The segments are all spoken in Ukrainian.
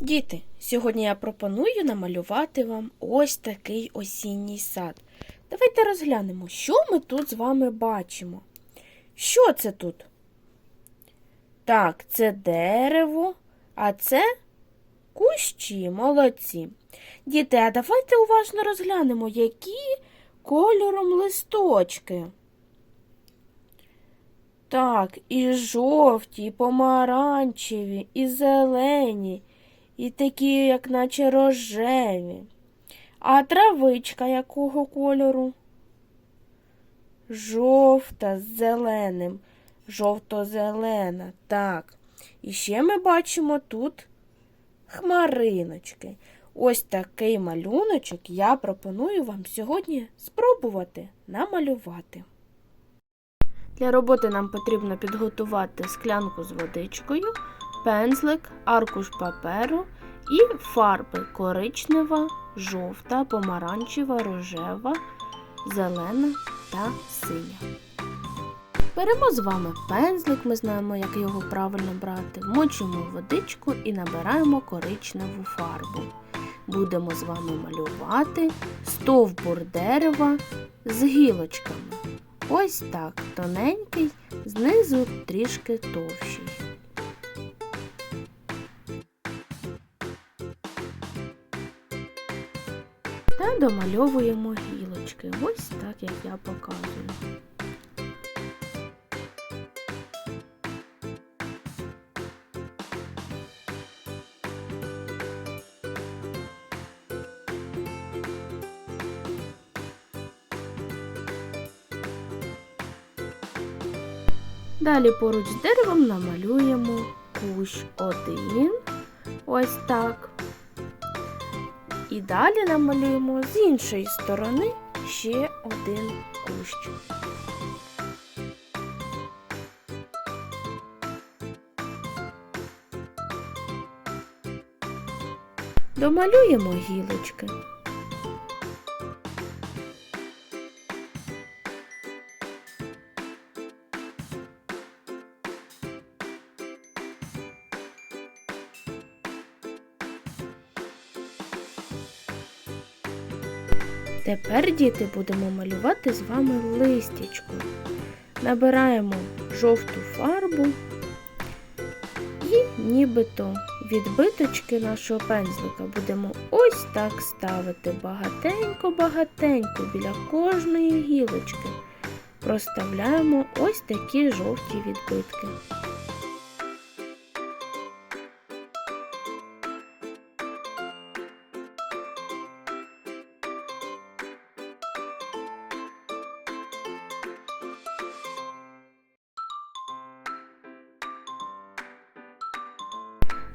Діти, сьогодні я пропоную намалювати вам ось такий осінній сад. Давайте розглянемо, що ми тут з вами бачимо. Що це тут? Так, це дерево, а це кущі, молодці. Діти, а давайте уважно розглянемо, які кольором листочки. Так, і жовті, і помаранчеві, і зелені, і такі, як наче рожеві. А травичка якого кольору? Жовта з зеленим, жовто-зелена, так. І ще ми бачимо тут хмариночки. Ось такий малюночок я пропоную вам сьогодні спробувати намалювати. Для роботи нам потрібно підготувати склянку з водичкою, пензлик, аркуш паперу і фарби коричнева, жовта, помаранчева, рожева, зелена та синя. Беремо з вами пензлик, ми знаємо, як його правильно брати, вмочимо в водичку і набираємо коричневу фарбу. Будемо з вами малювати стовбур дерева з гілочками. Ось так, тоненький, знизу трішки товщий. Та домальовуємо гілочки. Ось так, як я показую. Далі поруч з деревом намалюємо кущ один. Ось так. І далі намалюємо з іншої сторони ще один кущ. Домалюємо гілочки. Тепер, діти, будемо малювати з вами листячко. Набираємо жовту фарбу і нібито відбиточки нашого пензлика будемо ось так ставити багатенько-багатенько біля кожної гілочки. Проставляємо ось такі жовті відбитки.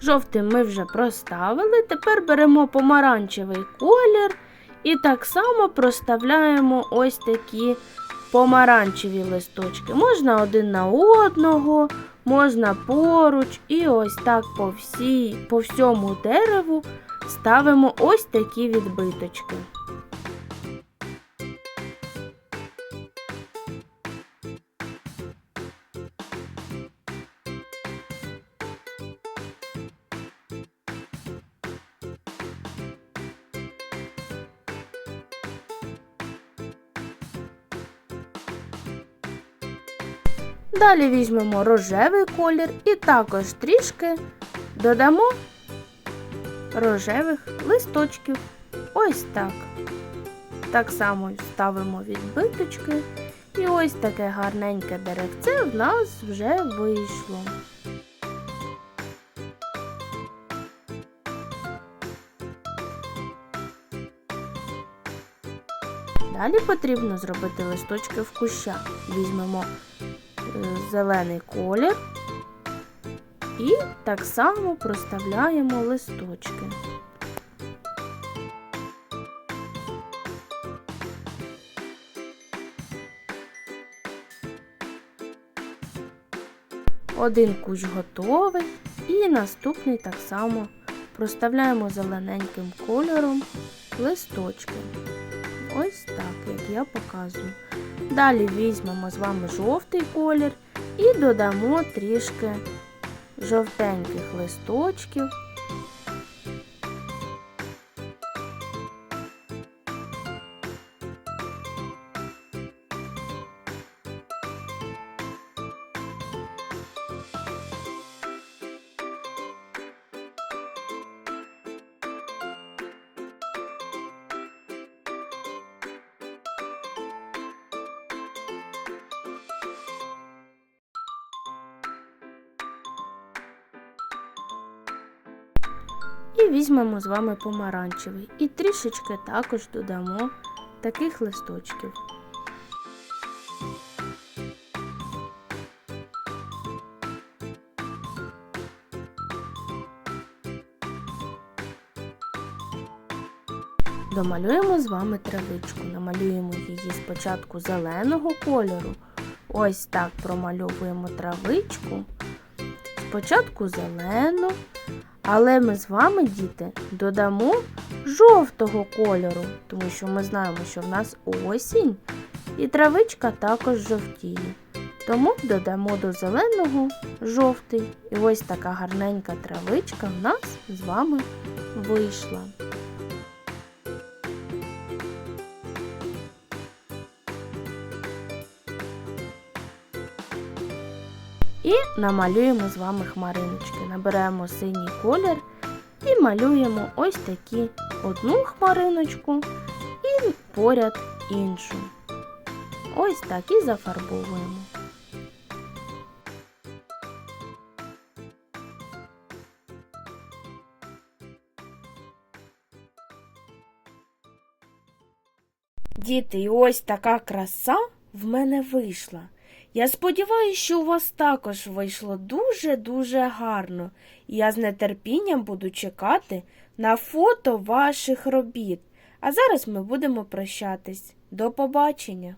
Жовтим ми вже проставили. Тепер беремо помаранчевий колір і так само проставляємо ось такі помаранчеві листочки. Можна один на одного, можна поруч, і ось так по, всій, по всьому дереву ставимо ось такі відбиточки. Далі візьмемо рожевий колір і також трішки додамо рожевих листочків. Ось так. Так само ставимо відбиточки. І ось таке гарненьке деревце в нас вже вийшло. Далі потрібно зробити листочки в кущах. Візьмемо зелений колір і так само проставляємо листочки. Один кущ готовий і наступний так само проставляємо зелененьким кольором листочки. Ось так, як я показую. Далі візьмемо з вами жовтий колір і додамо трішки жовтеньких листочків І візьмемо з вами помаранчевий. І трішечки також додамо таких листочків. Домалюємо з вами травичку. Намалюємо її спочатку зеленого кольору. Ось так промальовуємо травичку. Спочатку зелену, але ми з вами, діти, додамо жовтого кольору, тому що ми знаємо, що в нас осінь і травичка також жовтіє. Тому додамо до зеленого жовтий. І ось така гарненька травичка в нас з вами вийшла. І намалюємо з вами хмариночки. Наберемо синій колір і малюємо ось такі одну хмариночку і поряд іншу. Ось так і зафарбовуємо. Діти, і ось така краса в мене вийшла. Я сподіваюся, що у вас також вийшло дуже-дуже гарно, і я з нетерпінням буду чекати на фото ваших робіт. А зараз ми будемо прощатись. До побачення!